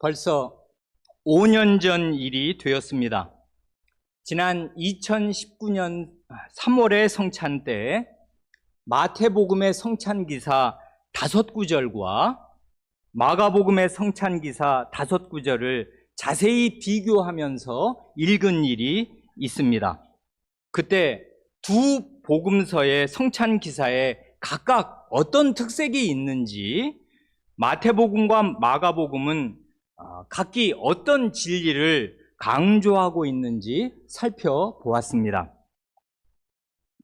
벌써 5년 전 일이 되었습니다. 지난 2019년 3월의 성찬 때 마태복음의 성찬 기사 다섯 구절과 마가복음의 성찬 기사 다섯 구절을 자세히 비교하면서 읽은 일이 있습니다. 그때 두 복음서의 성찬 기사에 각각 어떤 특색이 있는지 마태복음과 마가복음은 어, 각기 어떤 진리를 강조하고 있는지 살펴보았습니다.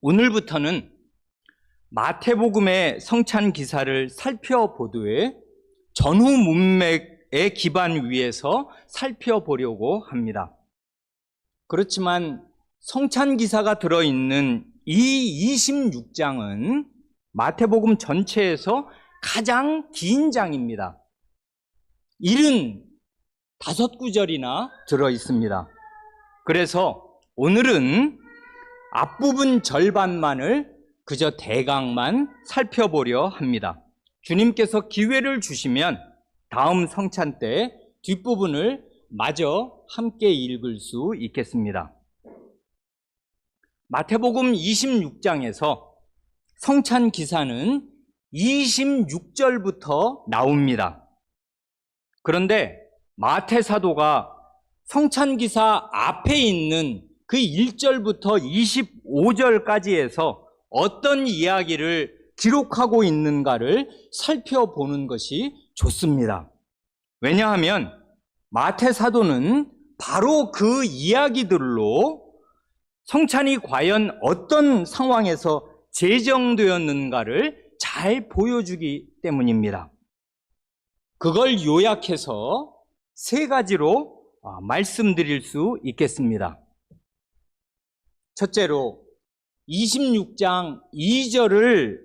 오늘부터는 마태복음의 성찬 기사를 살펴보되 전후 문맥의 기반 위에서 살펴보려고 합니다. 그렇지만 성찬 기사가 들어있는 이 26장은 마태복음 전체에서 가장 긴 장입니다. 일은 다섯 구절이나 들어 있습니다. 그래서 오늘은 앞부분 절반만을 그저 대강만 살펴보려 합니다. 주님께서 기회를 주시면 다음 성찬 때 뒷부분을 마저 함께 읽을 수 있겠습니다. 마태복음 26장에서 성찬 기사는 26절부터 나옵니다. 그런데 마태 사도가 성찬 기사 앞에 있는 그 1절부터 25절까지에서 어떤 이야기를 기록하고 있는가를 살펴보는 것이 좋습니다. 왜냐하면 마태 사도는 바로 그 이야기들로 성찬이 과연 어떤 상황에서 제정되었는가를 잘 보여주기 때문입니다. 그걸 요약해서 세 가지로 아, 말씀드릴 수 있겠습니다. 첫째로 26장 2절을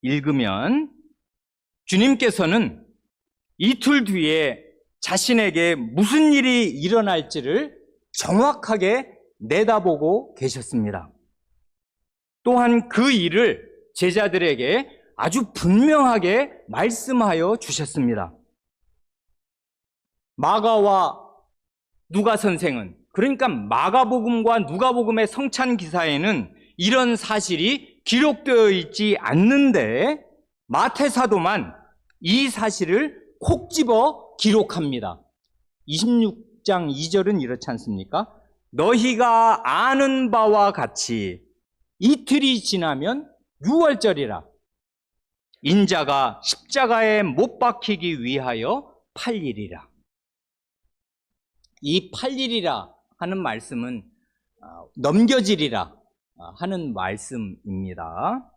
읽으면 주님께서는 이틀 뒤에 자신에게 무슨 일이 일어날지를 정확하게 내다보고 계셨습니다. 또한 그 일을 제자들에게 아주 분명하게 말씀하여 주셨습니다. 마가와 누가 선생은 그러니까 마가복음과 누가복음의 성찬 기사에는 이런 사실이 기록되어 있지 않는데 마태 사도만 이 사실을 콕 집어 기록합니다. 26장 2절은 이렇지 않습니까? 너희가 아는 바와 같이 이틀이 지나면 6월절이라 인자가 십자가에 못 박히기 위하여 8일이라. 이 8일이라 하는 말씀은 어, 넘겨지리라 하는 말씀입니다.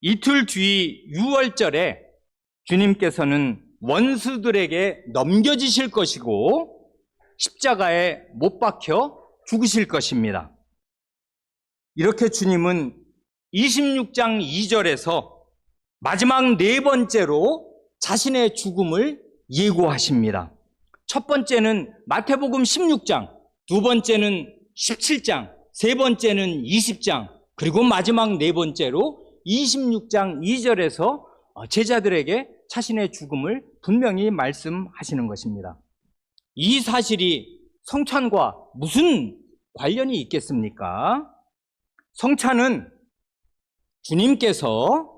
이틀 뒤 6월절에 주님께서는 원수들에게 넘겨지실 것이고 십자가에 못 박혀 죽으실 것입니다. 이렇게 주님은 26장 2절에서 마지막 네 번째로 자신의 죽음을 예고하십니다. 첫 번째는 마태복음 16장, 두 번째는 17장, 세 번째는 20장, 그리고 마지막 네 번째로 26장 2절에서 제자들에게 자신의 죽음을 분명히 말씀하시는 것입니다. 이 사실이 성찬과 무슨 관련이 있겠습니까? 성찬은 주님께서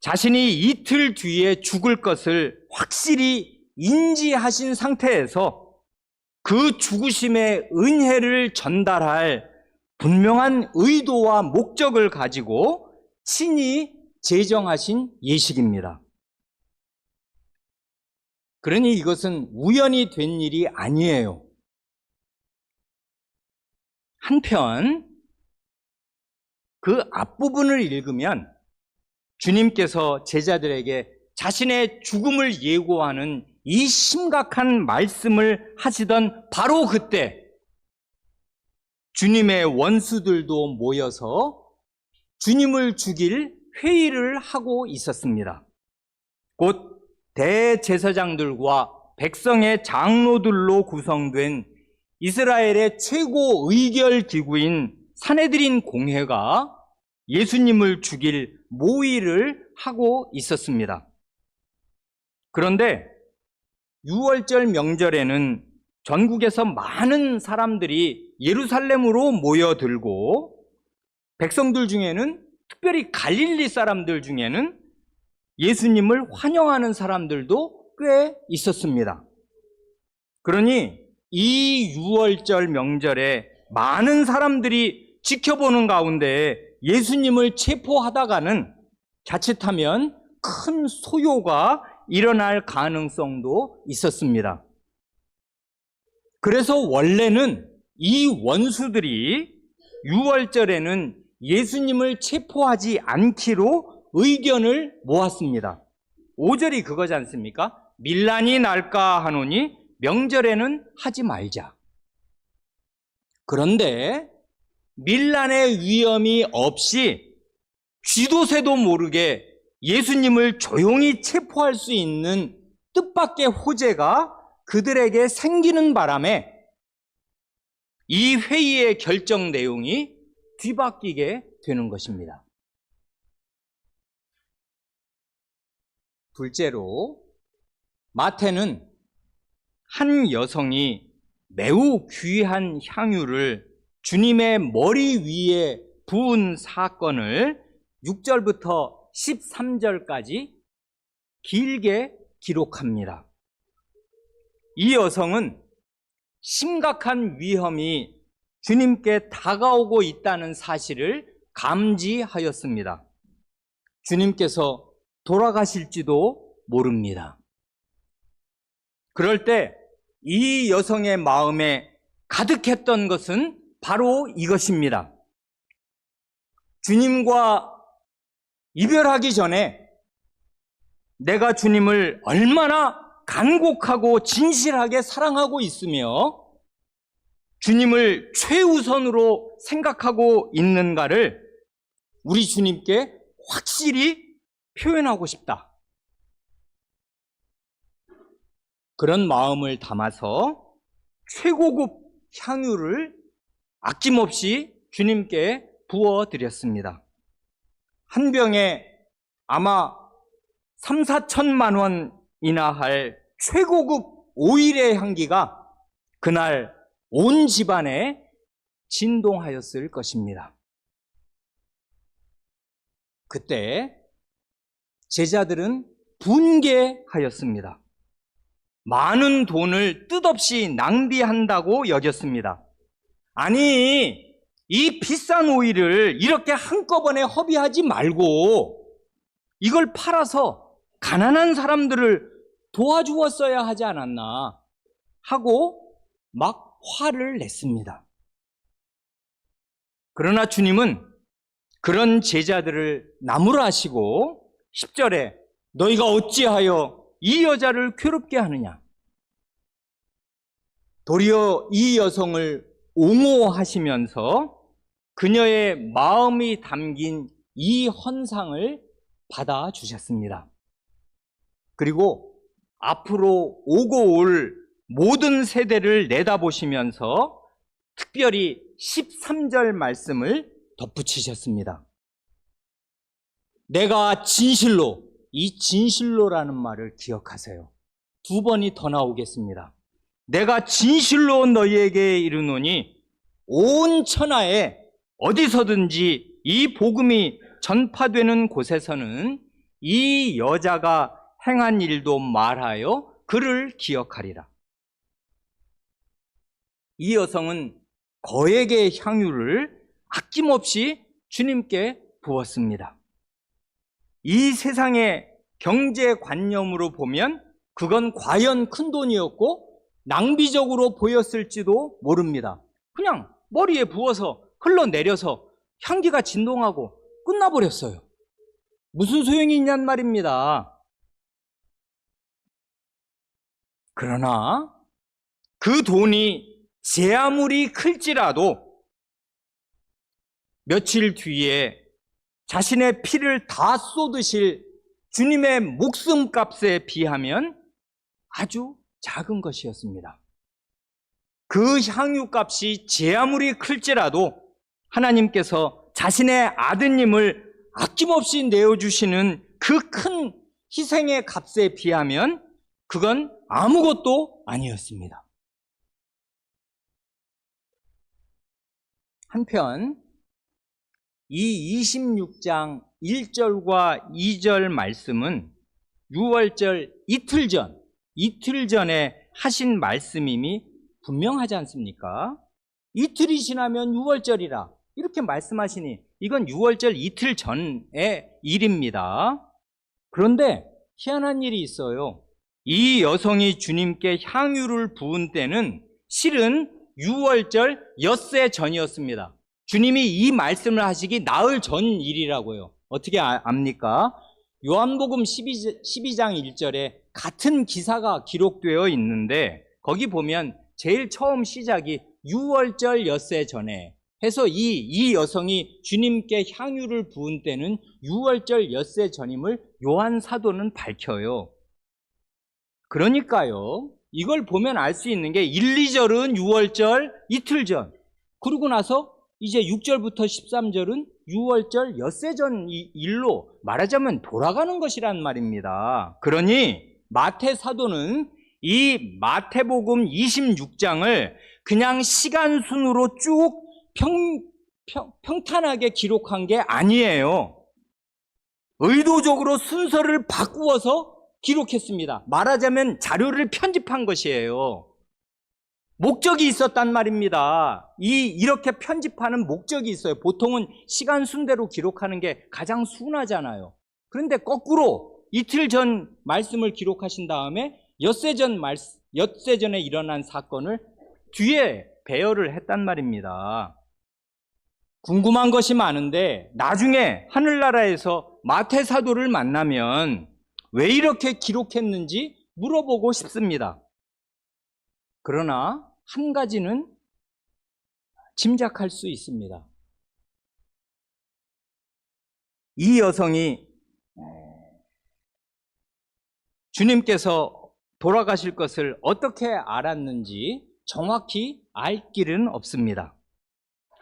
자신이 이틀 뒤에 죽을 것을 확실히 인지하신 상태에서 그 죽으심의 은혜를 전달할 분명한 의도와 목적을 가지고 친히 제정하신 예식입니다. 그러니 이것은 우연히 된 일이 아니에요. 한편 그 앞부분을 읽으면 주님께서 제자들에게 자신의 죽음을 예고하는 이 심각한 말씀을 하시던 바로 그때 주님의 원수들도 모여서 주님을 죽일 회의를 하고 있었습니다. 곧 대제사장들과 백성의 장로들로 구성된 이스라엘의 최고 의결 기구인 사내들인 공회가 예수님을 죽일 모의를 하고 있었습니다. 그런데 6월절 명절에는 전국에서 많은 사람들이 예루살렘으로 모여들고 백성들 중에는 특별히 갈릴리 사람들 중에는 예수님을 환영하는 사람들도 꽤 있었습니다. 그러니 이 6월절 명절에 많은 사람들이 지켜보는 가운데 예수님을 체포하다가는 자칫하면 큰 소요가 일어날 가능성도 있었습니다. 그래서 원래는 이 원수들이 6월절에는 예수님을 체포하지 않기로 의견을 모았습니다. 5절이 그거지 않습니까? 밀란이 날까 하노니 명절에는 하지 말자. 그런데 밀란의 위험이 없이 쥐도새도 모르게 예수님을 조용히 체포할 수 있는 뜻밖의 호재가 그들에게 생기는 바람에 이 회의의 결정 내용이 뒤바뀌게 되는 것입니다. 둘째로 마태는 한 여성이 매우 귀한 향유를 주님의 머리 위에 부은 사건을 6절부터 13절까지 길게 기록합니다. 이 여성은 심각한 위험이 주님께 다가오고 있다는 사실을 감지하였습니다. 주님께서 돌아가실지도 모릅니다. 그럴 때 이 여성의 마음에 가득했던 것은 바로 이것입니다. 주님과 이별하기 전에 내가 주님을 얼마나 간곡하고 진실하게 사랑하고 있으며 주님을 최우선으로 생각하고 있는가를 우리 주님께 확실히 표현하고 싶다. 그런 마음을 담아서 최고급 향유를 아낌없이 주님께 부어 드렸습니다. 한 병에 아마 3, 4천만 원이나 할 최고급 오일의 향기가 그날 온 집안에 진동하였을 것입니다. 그때 제자들은 분개하였습니다. 많은 돈을 뜻없이 낭비한다고 여겼습니다. 아니, 이 비싼 오일을 이렇게 한꺼번에 허비하지 말고 이걸 팔아서 가난한 사람들을 도와주었어야 하지 않았나 하고 막 화를 냈습니다. 그러나 주님은 그런 제자들을 나무라 하시고 10절에 너희가 어찌하여 이 여자를 괴롭게 하느냐? 도리어 이 여성을 옹호하시면서 그녀의 마음이 담긴 이 헌상을 받아 주셨습니다. 그리고 앞으로 오고 올 모든 세대를 내다보시면서 특별히 13절 말씀을 덧붙이셨습니다. 내가 진실로, 이 진실로라는 말을 기억하세요. 두 번이 더 나오겠습니다. 내가 진실로 너희에게 이르노니 온 천하에 어디서든지 이 복음이 전파되는 곳에서는 이 여자가 행한 일도 말하여 그를 기억하리라. 이 여성은 거액의 향유를 아낌없이 주님께 부었습니다. 이 세상의 경제 관념으로 보면 그건 과연 큰 돈이었고 낭비적으로 보였을지도 모릅니다. 그냥 머리에 부어서 흘러내려서 향기가 진동하고 끝나버렸어요. 무슨 소용이 있냔 말입니다. 그러나 그 돈이 제 아무리 클지라도 며칠 뒤에 자신의 피를 다 쏟으실 주님의 목숨값에 비하면 아주 작은 것이었습니다. 그 향유값이 제 아무리 클지라도 하나님께서 자신의 아드님을 아낌없이 내어주시는 그 큰 희생의 값에 비하면 그건 아무것도 아니었습니다. 한편 이 26장 1절과 2절 말씀은 6월절 이틀 전, 이틀 전에 하신 말씀임이 분명하지 않습니까? 이틀이 지나면 6월절이라 이렇게 말씀하시니 이건 6월절 이틀 전의 일입니다. 그런데 희한한 일이 있어요. 이 여성이 주님께 향유를 부은 때는 실은 6월절 엿새 전이었습니다. 주님이 이 말씀을 하시기 나흘 전 일이라고요. 어떻게 아- 압니까? 요한복음 12, 12장 1절에 같은 기사가 기록되어 있는데 거기 보면 제일 처음 시작이 6월절 엿새 전에 해서 이, 이 여성이 주님께 향유를 부은 때는 6월절 엿새 전임을 요한 사도는 밝혀요. 그러니까요. 이걸 보면 알 수 있는 게 1, 2절은 6월절 이틀 전. 그러고 나서 이제 6절부터 13절은 6월절 엿새 전 이- 일로 말하자면 돌아가는 것이란 말입니다. 그러니 마태 사도는 이 마태복음 26장을 그냥 시간 순으로 쭉 평, 평, 평탄하게 기록한 게 아니에요. 의도적으로 순서를 바꾸어서 기록했습니다. 말하자면 자료를 편집한 것이에요. 목적이 있었단 말입니다. 이, 이렇게 편집하는 목적이 있어요. 보통은 시간 순대로 기록하는 게 가장 순하잖아요. 그런데 거꾸로 이틀 전 말씀을 기록하신 다음에 엿새 전 말, 엿새 전에 일어난 사건을 뒤에 배열을 했단 말입니다. 궁금한 것이 많은데 나중에 하늘나라에서 마태 사도를 만나면 왜 이렇게 기록했는지 물어보고 싶습니다. 그러나 한 가지는 짐작할 수 있습니다. 이 여성이 주님께서 돌아가실 것을 어떻게 알았는지 정확히 알 길은 없습니다.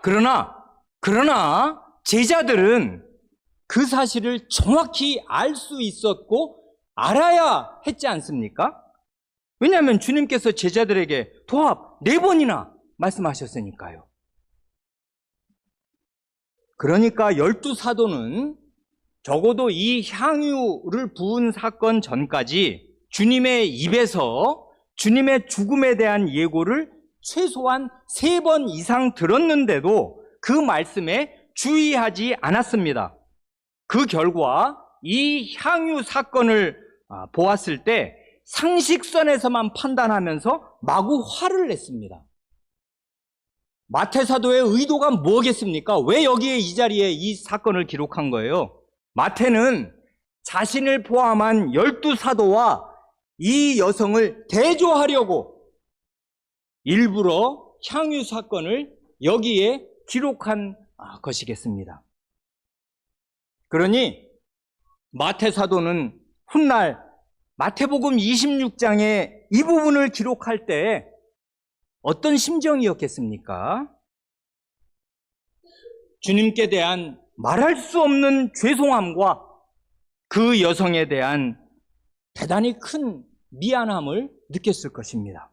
그러나, 그러나 제자들은 그 사실을 정확히 알 수 있었고 알아야 했지 않습니까? 왜냐하면 주님께서 제자들에게 도합 네 번이나 말씀하셨으니까요. 그러니까 열두 사도는 적어도 이 향유를 부은 사건 전까지 주님의 입에서 주님의 죽음에 대한 예고를 최소한 세 번 이상 들었는데도 그 말씀에 주의하지 않았습니다. 그 결과 이 향유 사건을 아, 보았을 때 상식선에서만 판단하면서 마구 화를 냈습니다. 마태사도의 의도가 뭐겠습니까? 왜 여기에 이 자리에 이 사건을 기록한 거예요? 마태는 자신을 포함한 열두 사도와 이 여성을 대조하려고 일부러 향유 사건을 여기에 기록한 아, 것이겠습니다. 그러니 마태 사도는 훗날 마태복음 26장에 이 부분을 기록할 때 어떤 심정이었겠습니까? 주님께 대한 말할 수 없는 죄송함과 그 여성에 대한 대단히 큰 미안함을 느꼈을 것입니다.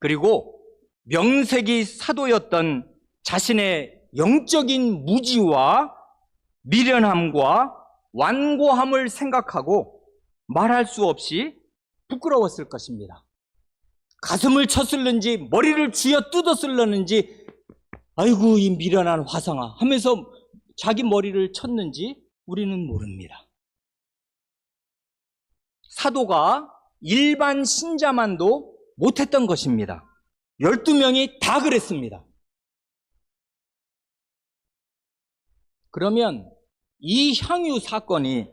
그리고 명색이 사도였던 자신의 영적인 무지와 미련함과 완고함을 생각하고 말할 수 없이 부끄러웠을 것입니다. 가슴을 쳤을는지 머리를 쥐어 뜯었을는지 아이고 이 미련한 화상아 하면서 자기 머리를 쳤는지 우리는 모릅니다. 사도가 일반 신자만도 못했던 것입니다. 12명이 다 그랬습니다. 그러면 이 향유 사건이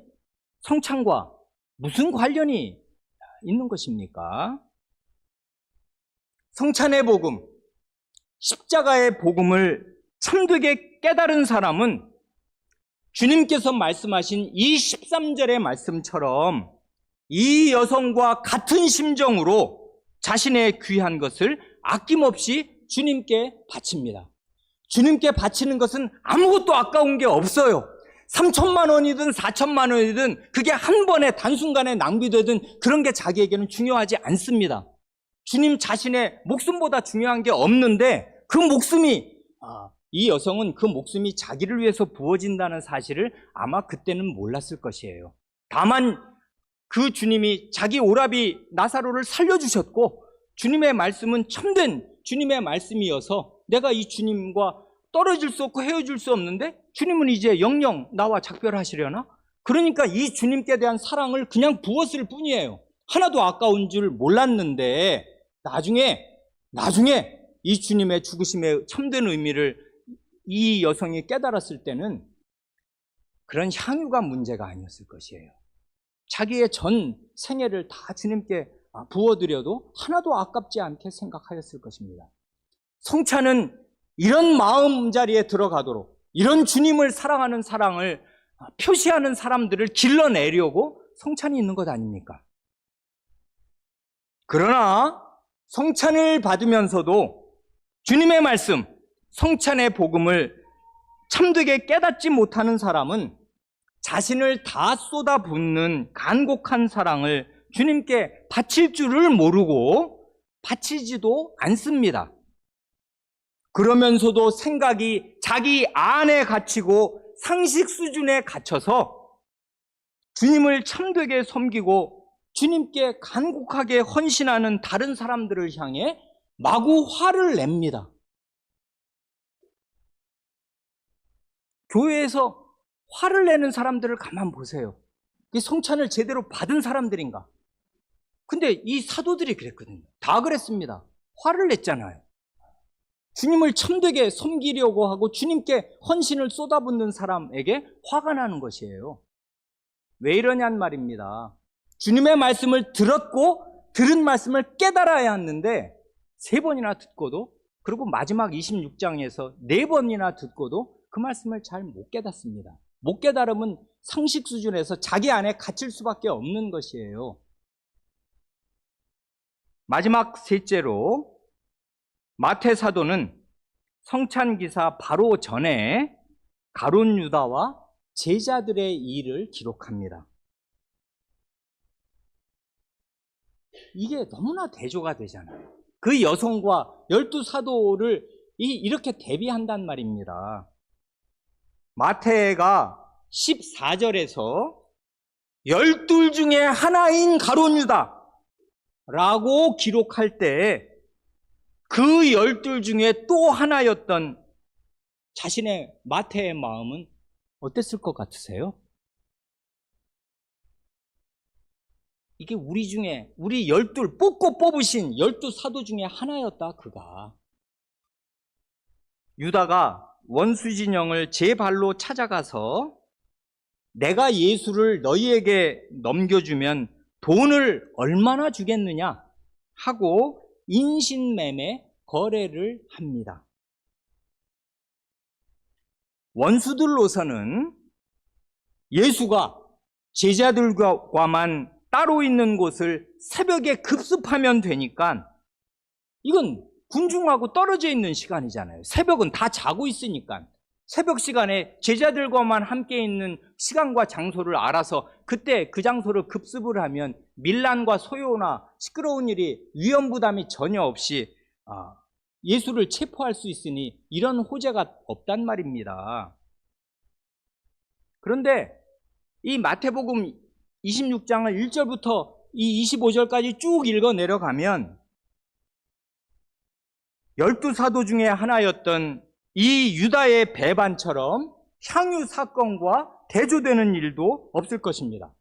성찬과 무슨 관련이 있는 것입니까? 성찬의 복음, 십자가의 복음을 참되게 깨달은 사람은 주님께서 말씀하신 이 13절의 말씀처럼 이 여성과 같은 심정으로 자신의 귀한 것을 아낌없이 주님께 바칩니다. 주님께 바치는 것은 아무것도 아까운 게 없어요. 3천만 원이든 4천만 원이든 그게 한 번에 단순간에 낭비되든 그런 게 자기에게는 중요하지 않습니다. 주님 자신의 목숨보다 중요한 게 없는데 그 목숨이 아, 이 여성은 그 목숨이 자기를 위해서 부어진다는 사실을 아마 그때는 몰랐을 것이에요. 다만 그 주님이 자기 오라비 나사로를 살려주셨고 주님의 말씀은 참된 주님의 말씀이어서 내가 이 주님과 떨어질 수 없고 헤어질 수 없는데 주님은 이제 영영 나와 작별하시려나? 그러니까 이 주님께 대한 사랑을 그냥 부었을 뿐이에요. 하나도 아까운 줄 몰랐는데 나중에 나중에 이 주님의 죽으심의 참된 의미를 이 여성이 깨달았을 때는 그런 향유가 문제가 아니었을 것이에요. 자기의 전 생애를 다 주님께 부어드려도 하나도 아깝지 않게 생각하였을 것입니다. 성찬은 이런 마음 자리에 들어가도록 이런 주님을 사랑하는 사랑을 표시하는 사람들을 길러내려고 성찬이 있는 것 아닙니까? 그러나 성찬을 받으면서도 주님의 말씀, 성찬의 복음을 참되게 깨닫지 못하는 사람은 자신을 다 쏟아붓는 간곡한 사랑을 주님께 바칠 줄을 모르고 바치지도 않습니다. 그러면서도 생각이 자기 안에 갇히고 상식 수준에 갇혀서 주님을 참되게 섬기고 주님께 간곡하게 헌신하는 다른 사람들을 향해 마구 화를 냅니다. 교회에서 화를 내는 사람들을 가만 보세요. 이 성찬을 제대로 받은 사람들인가? 근데 이 사도들이 그랬거든요. 다 그랬습니다. 화를 냈잖아요. 주님을 참되게 섬기려고 하고 주님께 헌신을 쏟아붓는 사람에게 화가 나는 것이에요. 왜 이러냔 말입니다. 주님의 말씀을 들었고 들은 말씀을 깨달아야 하는데 세 번이나 듣고도 그리고 마지막 26장에서 네 번이나 듣고도 그 말씀을 잘 못 깨닫습니다. 못 깨달으면 상식 수준에서 자기 안에 갇힐 수밖에 없는 것이에요. 마지막 셋째로 마태 사도는 성찬 기사 바로 전에 가론 유다와 제자들의 일을 기록합니다. 이게 너무나 대조가 되잖아요. 그 여성과 열두 사도를 이렇게 대비한단 말입니다. 마태가 14절에서 열둘 중에 하나인 가론 유다라고 기록할 때 그 열둘 중에 또 하나였던 자신의 마태의 마음은 어땠을 것 같으세요? 이게 우리 중에 우리 열둘 뽑고 뽑으신 열두 사도 중에 하나였다 그가 유다가 원수 진영을 제 발로 찾아가서 내가 예수를 너희에게 넘겨주면 돈을 얼마나 주겠느냐 하고 인신매매 거래를 합니다. 원수들로서는 예수가 제자들과만 따로 있는 곳을 새벽에 급습하면 되니까 이건 군중하고 떨어져 있는 시간이잖아요. 새벽은 다 자고 있으니까. 새벽 시간에 제자들과만 함께 있는 시간과 장소를 알아서 그때 그 장소를 급습을 하면 밀란과 소요나 시끄러운 일이 위험 부담이 전혀 없이 아, 예수를 체포할 수 있으니 이런 호재가 없단 말입니다. 그런데 이 마태복음 26장을 1절부터 이 25절까지 쭉 읽어 내려가면 열두 사도 중에 하나였던 이 유다의 배반처럼 향유 사건과 대조되는 일도 없을 것입니다.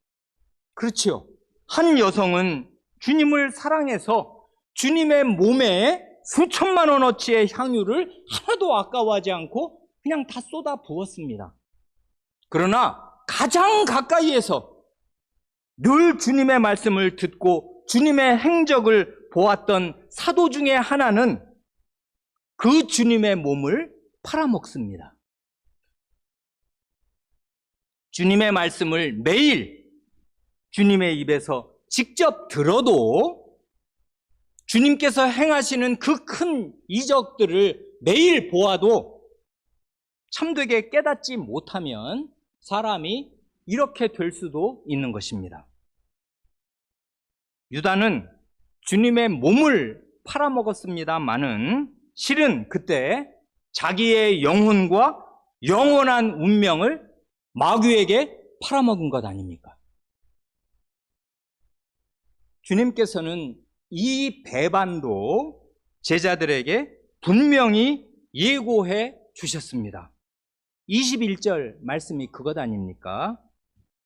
그렇지요. 한 여성은 주님을 사랑해서 주님의 몸에 수천만 원어치의 향유를 하나도 아까워하지 않고 그냥 다 쏟아 부었습니다. 그러나 가장 가까이에서 늘 주님의 말씀을 듣고 주님의 행적을 보았던 사도 중에 하나는 그 주님의 몸을 팔아먹습니다. 주님의 말씀을 매일 주님의 입에서 직접 들어도 주님께서 행하시는 그 큰 이적들을 매일 보아도 참되게 깨닫지 못하면 사람이 이렇게 될 수도 있는 것입니다. 유다는 주님의 몸을 팔아먹었습니다마는 실은 그때 자기의 영혼과 영원한 운명을 마귀에게 팔아먹은 것 아닙니까? 주님께서는 이 배반도 제자들에게 분명히 예고해 주셨습니다. 21절 말씀이 그것 아닙니까?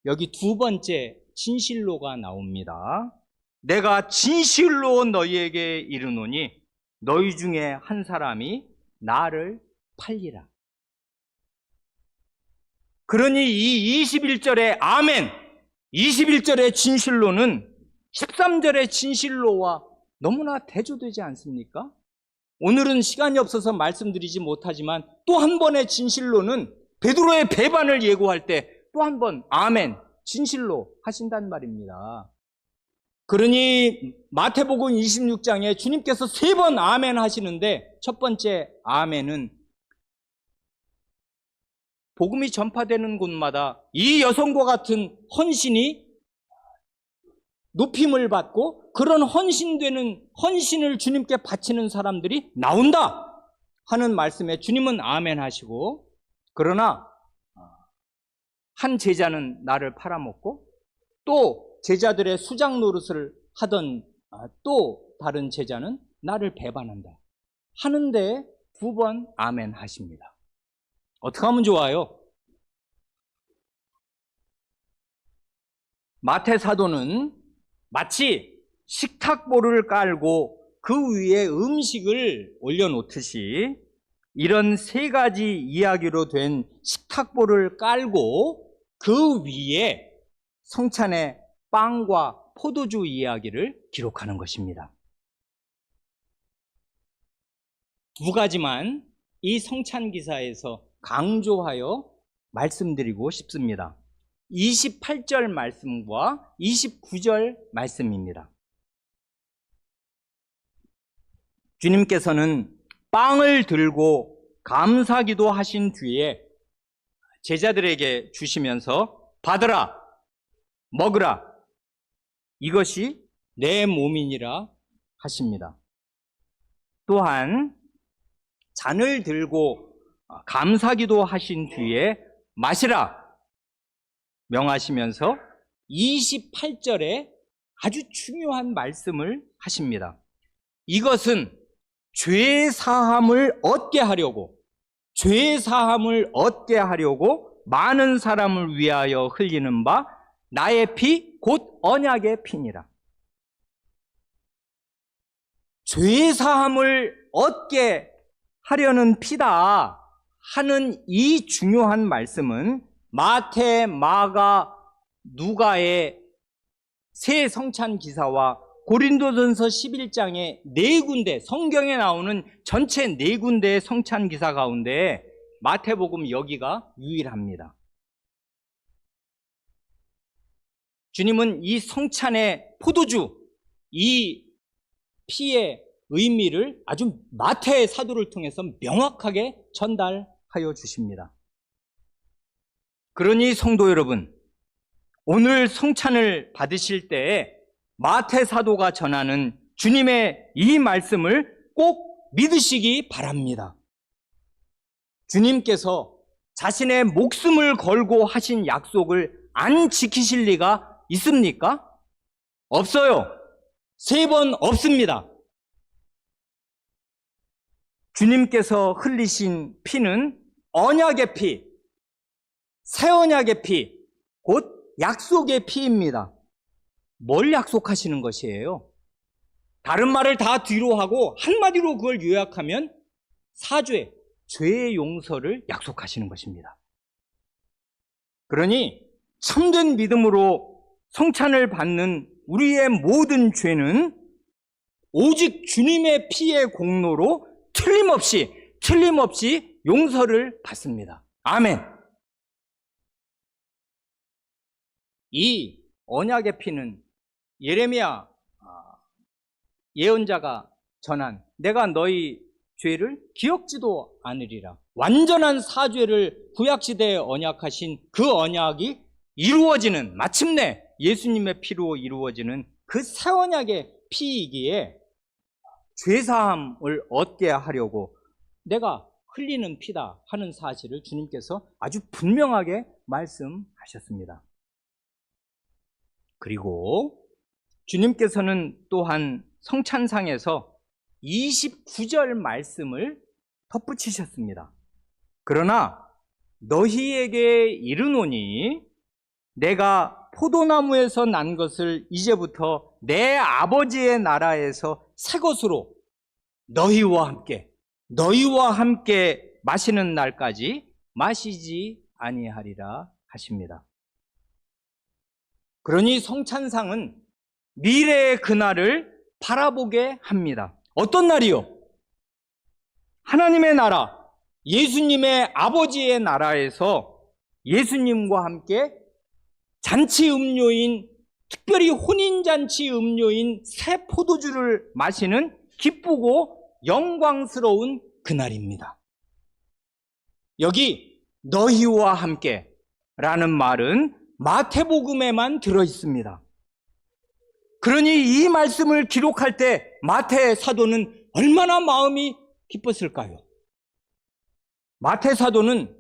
여기 두 번째 진실로가 나옵니다. 내가 진실로 너희에게 이르노니 너희 중에 한 사람이 나를 팔리라. 그러니 이 21절의 아멘, 21절의 진실로는 13절의 진실로와 너무나 대조되지 않습니까? 오늘은 시간이 없어서 말씀드리지 못하지만 또 한 번의 진실로는 베드로의 배반을 예고할 때 또 한 번 아멘, 진실로 하신단 말입니다. 그러니 마태복음 26장에 주님께서 세 번 아멘 하시는데 첫 번째 아멘은 복음이 전파되는 곳마다 이 여성과 같은 헌신이 높임을 받고 그런 헌신되는 헌신을 주님께 바치는 사람들이 나온다 하는 말씀에 주님은 아멘 하시고 그러나 한 제자는 나를 팔아먹고 또 제자들의 수장 노릇을 하던 아, 또 다른 제자는 나를 배반한다 하는데 두 번 아멘 하십니다. 어떻게 하면 좋아요? 마태 사도는 마치 식탁보를 깔고 그 위에 음식을 올려놓듯이 이런 세 가지 이야기로 된 식탁보를 깔고 그 위에 성찬의 빵과 포도주 이야기를 기록하는 것입니다. 두 가지만 이 성찬 기사에서 강조하여 말씀드리고 싶습니다. 28절 말씀과 29절 말씀입니다. 주님께서는 빵을 들고 감사기도 하신 뒤에 제자들에게 주시면서 받으라, 먹으라, 이것이 내 몸이니라 하십니다. 또한 잔을 들고 감사기도 하신 뒤에 마시라 명하시면서 28절에 아주 중요한 말씀을 하십니다. 이것은 죄 사함을 얻게 하려고 죄 사함을 얻게 하려고 많은 사람을 위하여 흘리는 바 나의 피 곧 언약의 피니라. 죄 사함을 얻게 하려는 피다 하는 이 중요한 말씀은 마태, 마가, 누가의 새 성찬 기사와 고린도전서 11장의 네 군데 성경에 나오는 전체 네 군데의 성찬 기사 가운데 마태복음 여기가 유일합니다. 주님은 이 성찬의 포도주, 이 피의 의미를 아주 마태의 사도를 통해서 명확하게 전달하여 주십니다. 그러니 성도 여러분, 오늘 성찬을 받으실 때 마태 사도가 전하는 주님의 이 말씀을 꼭 믿으시기 바랍니다. 주님께서 자신의 목숨을 걸고 하신 약속을 안 지키실 리가 있습니까? 없어요. 세 번 없습니다. 주님께서 흘리신 피는 언약의 피, 새 언약의 피, 곧 약속의 피입니다. 뭘 약속하시는 것이에요? 다른 말을 다 뒤로 하고 한마디로 그걸 요약하면 사죄, 죄의 용서를 약속하시는 것입니다. 그러니 참된 믿음으로 성찬을 받는 우리의 모든 죄는 오직 주님의 피의 공로로 틀림없이, 틀림없이 용서를 받습니다. 아멘. 이 언약의 피는 예레미야 아, 예언자가 전한 내가 너희 죄를 기억지도 않으리라. 완전한 사죄를 구약시대에 언약하신 그 언약이 이루어지는 마침내 예수님의 피로 이루어지는 그 새 언약의 피이기에 죄사함을 얻게 하려고 내가 흘리는 피다 하는 사실을 주님께서 아주 분명하게 말씀하셨습니다. 그리고 주님께서는 또한 성찬상에서 29절 말씀을 덧붙이셨습니다. 그러나 너희에게 이르노니 내가 포도나무에서 난 것을 이제부터 내 아버지의 나라에서 새 것으로 너희와 함께 너희와 함께 마시는 날까지 마시지 아니하리라 하십니다. 그러니 성찬상은 미래의 그날을 바라보게 합니다. 어떤 날이요? 하나님의 나라, 예수님의 아버지의 나라에서 예수님과 함께 잔치 음료인, 특별히 혼인잔치 음료인 새 포도주를 마시는 기쁘고 영광스러운 그날입니다. 여기 너희와 함께 라는 말은 마태복음에만 들어 있습니다. 그러니 이 말씀을 기록할 때 마태 사도는 얼마나 마음이 기뻤을까요? 마태 사도는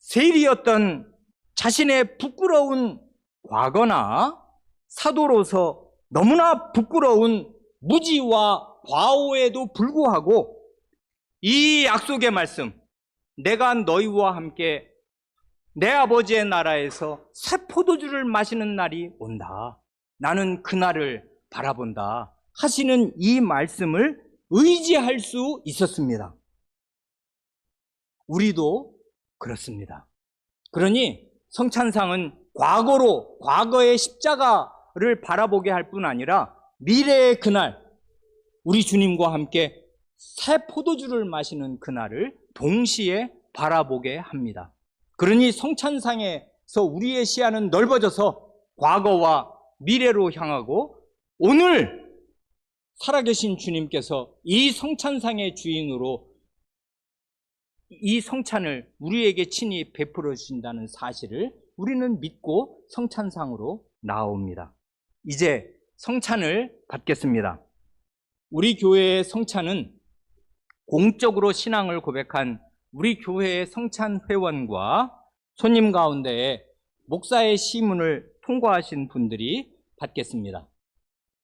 세일이었던 자신의 부끄러운 과거나 사도로서 너무나 부끄러운 무지와 과오에도 불구하고 이 약속의 말씀, 내가 너희와 함께 내 아버지의 나라에서 새 포도주를 마시는 날이 온다. 나는 그날을 바라본다. 하시는 이 말씀을 의지할 수 있었습니다. 우리도 그렇습니다. 그러니 성찬상은 과거로, 과거의 십자가를 바라보게 할 뿐 아니라 미래의 그날, 우리 주님과 함께 새 포도주를 마시는 그날을 동시에 바라보게 합니다. 그러니 성찬상에서 우리의 시야는 넓어져서 과거와 미래로 향하고 오늘 살아계신 주님께서 이 성찬상의 주인으로 이 성찬을 우리에게 친히 베풀어 주신다는 사실을 우리는 믿고 성찬상으로 나옵니다. 이제 성찬을 받겠습니다. 우리 교회의 성찬은 공적으로 신앙을 고백한 우리 교회의 성찬 회원과 손님 가운데에 목사의 시문을 통과하신 분들이 받겠습니다.